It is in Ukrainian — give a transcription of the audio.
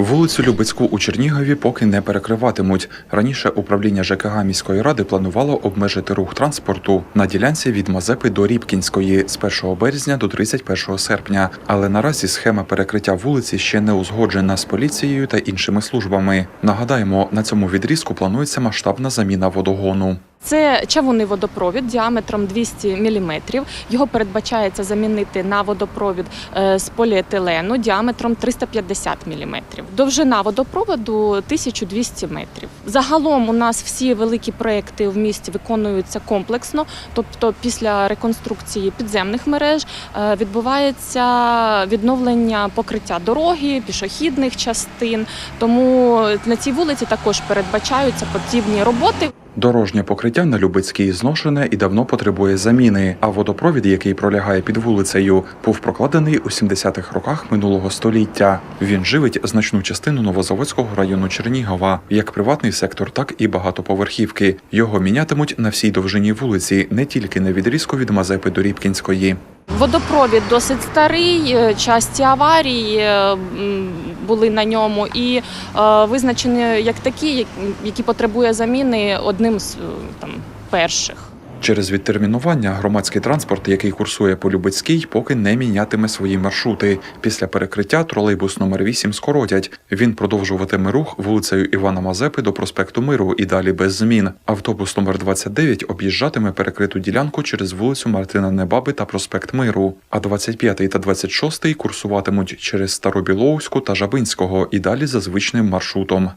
Вулицю Любецьку у Чернігові поки не перекриватимуть. Раніше управління ЖКГ міської ради планувало обмежити рух транспорту на ділянці від Мазепи до Рібкінської з 1 березня до 31 серпня. Але наразі схема перекриття вулиці ще не узгоджена з поліцією та іншими службами. Нагадаємо, на цьому відрізку планується масштабна заміна водогону. Це чавунний водопровід діаметром 200 мм. Його передбачається замінити на водопровід е, з поліетилену діаметром 350 мм. Довжина водопроводу 1200 метрів. Загалом у нас всі великі проекти в місті виконуються комплексно, тобто після реконструкції підземних мереж е, відбувається відновлення покриття дороги, пішохідних частин. Тому на цій вулиці також передбачаються потрібні роботи. Дорожнє покриття на Любецькій зношене і давно потребує заміни. А водопровід, який пролягає під вулицею, був прокладений у 70-х роках минулого століття. Він живить значну частину Новозаводського району Чернігова, як приватний сектор, так і багатоповерхівки. Його мінятимуть на всій довжині вулиці, не тільки на відрізку від Мазепи до Рібкінської. Водопровід досить старий, е, часті аварії е, були на ньому і е, визначені як такі, які потребує заміни одним з там перших. Через відтермінування громадський транспорт, який курсує по Любецькій, поки не мінятиме свої маршрути. Після перекриття тролейбус номер 8 скоротять. Він продовжуватиме рух вулицею Івана Мазепи до проспекту Миру і далі без змін. Автобус номер 29 об'їжджатиме перекриту ділянку через вулицю Мартина Небаби та проспект Миру. А 25 та 26 курсуватимуть через Старобілоуську та Жабинського і далі за звичним маршрутом.